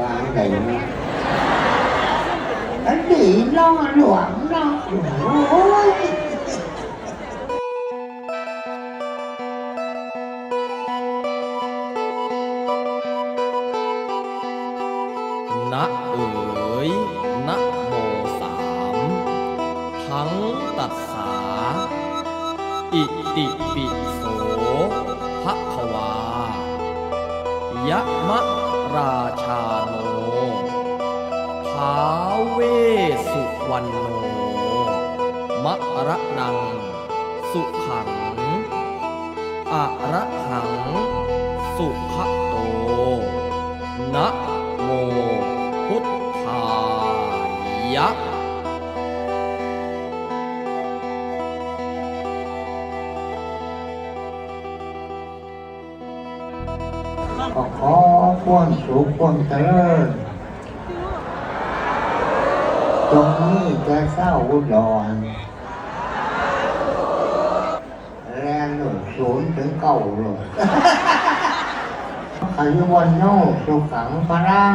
วางไหนนะอันนี้ล่อหลวงเนาะโอ้ยนะเอ๋ยนะโมสามทั้งตัสสา อิติปิโสภะคะวายะมะราชา ท้าวเวสุวรรณโนมะระนัง สุขัง อะระหัง สุขโต นะโมพุทธายะขอความสุขความเจริญ ตรงนี้จะเศร้าอุดรแรงหนึ่งศูนย์ถึงเก้าเลยขยุวันโนสุขังพลัง